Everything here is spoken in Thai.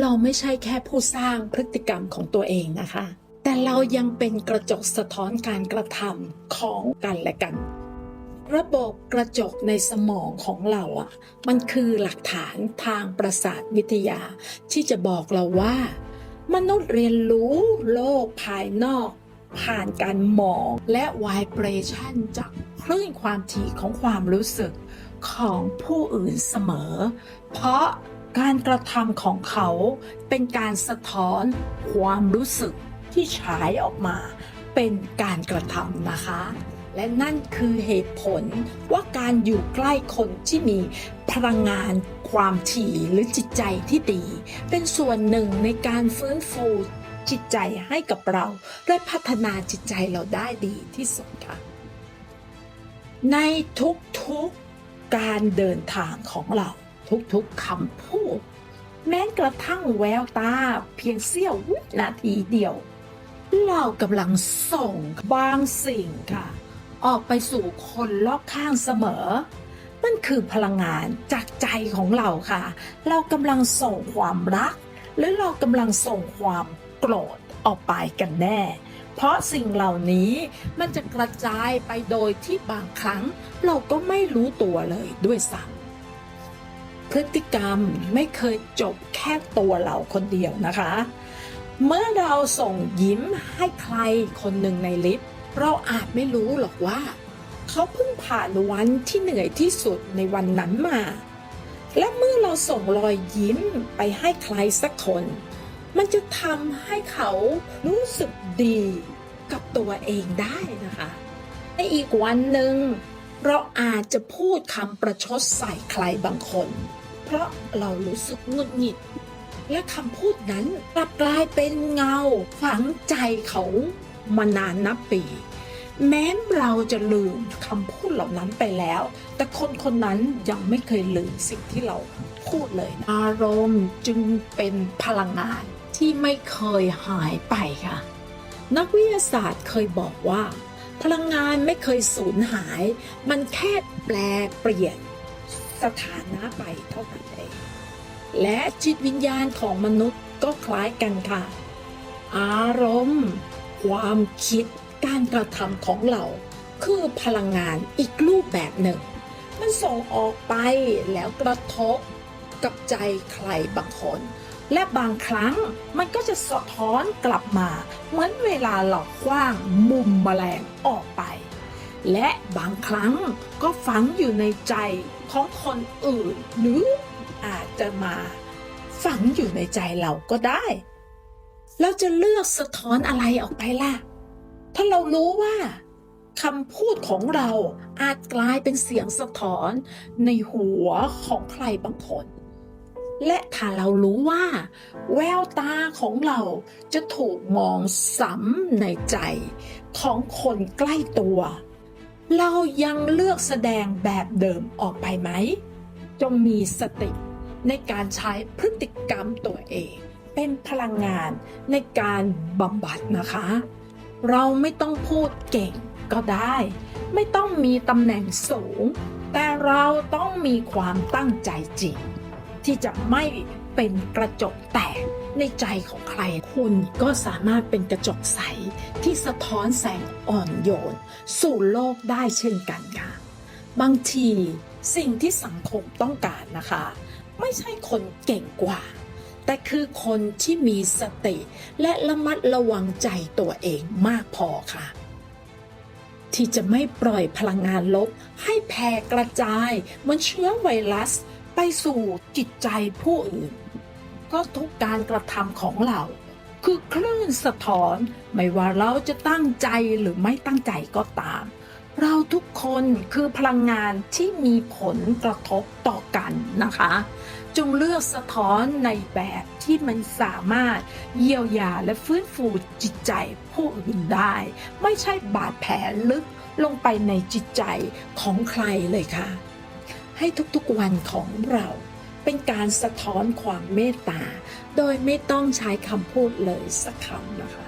เราไม่ใช่แค่ผู้สร้างพฤติกรรมของตัวเองนะคะ แต่เรายังเป็นกระจกสะท้อนการกระทำของกันและกัน ระบบกระจกในสมองของเราอะ มันคือหลักฐานทางประสาทวิทยา ที่จะบอกเราว่า มนุษย์เรียนรู้โลกภายนอก ผ่านการมองและไวเบรชั่นจากคลื่นความถี่ของความรู้สึกของผู้อื่นเสมอ เพราะ การกระทำของเขาเป็นการสะท้อนความรู้สึกที่ฉายออกมา เป็นการกระทำนะคะ และนั่นคือเหตุผลว่าการอยู่ใกล้คนที่มีพลังงานความถี่หรือจิตใจที่ดี เป็นส่วนหนึ่งในการฟื้นฟูจิตใจให้กับเรา และพัฒนาจิตใจเราได้ดีที่สุดค่ะ ในทุกๆการเดินทางของเรา ทุกๆคำพูด แม้กระทั่งแววตาเพียงเสี้ยววินาทีเดียว เรากำลังส่งบางสิ่งค่ะ ออกไปสู่คนรอบข้างเสมอมันคือพลังงานจากใจของเราค่ะ เรากำลังส่งความรัก หรือเรากำลังส่งความโกรธออกไปกันแน่ เพราะสิ่งเหล่านี้มันจะกระจายไปโดยที่บางครั้ง เราก็ไม่รู้ตัวเลยด้วยซ้ำ พฤติกรรมไม่เคยจบแค่ตัวเราคนเดียวนะคะ เมื่อเราส่งยิ้มให้ใครคนหนึ่งในลิฟต์เราอาจไม่รู้หรอกว่า เขาเพิ่งผ่านวันที่เหนื่อยที่สุดในวันนั้นมา และเมื่อเราส่งรอยยิ้มไปให้ใครสักคน มันจะทำให้เขารู้สึกดีกับตัวเองได้นะคะในอีกวันหนึ่งเราอาจจะพูดคำประชดใส่ใครบางคน เพราะเรารู้สึกงุดหงิด และคำพูดนั้นกลับกลายเป็นเงาฝังใจเขามานานนับปี แม้เราจะลืมคำพูดเหล่านั้นไปแล้ว แต่คนคนนั้นยังไม่เคยลืมสิ่งที่เราพูดเลย อารมณ์จึงเป็นพลังงานที่ไม่เคยหายไปค่ะ นักวิทยาศาสตร์เคยบอกว่า พลังงานไม่เคยสูญหาย มันแค่แปลเปลี่ยน สถานะไปเท่านั้นเอง และจิตวิญญาณของมนุษย์ก็คล้ายกันค่ะ อารมณ์ ความคิดการกระทำของเรา คือพลังงานอีกรูปแบบหนึ่ง มันส่งออกไปแล้วกระทบกับใจใครบางคน และบางครั้งมันก็จะสะท้อนกลับมา เหมือนเวลาเราคว้างมุมแมลงออกไป และบางครั้งก็ฝังอยู่ในใจของคนอื่น หรืออาจจะมาฝังอยู่ในใจเราก็ได้ เราจะเลือกสะท้อนอะไรออกไปล่ะ ถ้าเรารู้ว่าคำพูดของเราอาจกลายเป็นเสียงสะท้อนในหัวของใครบางคน และถ้าเรารู้ว่า แววตาของเราจะถูกมองซ้ำในใจของคนใกล้ตัว เรายังเลือกแสดงแบบเดิมออกไปไหม จงมีสติในการใช้พฤติกรรมตัวเอง เป็นพลังงานในการบำบัดนะคะ เราไม่ต้องพูดเก่งก็ได้ ไม่ต้องมีตำแหน่งสูง แต่เราต้องมีความตั้งใจจริง ที่จะไม่เป็นกระจกแตก ในใจของใครคุณก็สามารถเป็นกระจกใสที่สะท้อนแสงอ่อนโยน สู่โลกได้เช่นกันค่ะ บางทีสิ่งที่สังคมต้องการนะคะ ไม่ใช่คนเก่งกว่า แต่คือคนที่มีสติและระมัดระวังใจตัวเองมากพอค่ะ ที่จะไม่ปล่อยพลังงานลบ ให้แผ่กระจายเหมือนเชื้อไวรัสไปสู่จิตใจผู้อื่น ก็ทุกการกระทำของเรา คือคลื่นสะท้อน ไม่ว่าเราจะตั้งใจหรือไม่ตั้งใจก็ตาม เราทุกคนคือพลังงานที่มีผลกระทบต่อกันนะคะ จงเลือกสะท้อนในแบบที่มันสามารถเยียวยาและฟื้นฟูจิตใจผู้อื่นได้ ไม่ใช่บาดแผลลึกลงไปในจิตใจของใครเลยค่ะ ให้ทุกๆวันของเรา เป็นการสะท้อนความเมตตา โดยไม่ต้องใช้คำพูดเลยสักคำนะคะ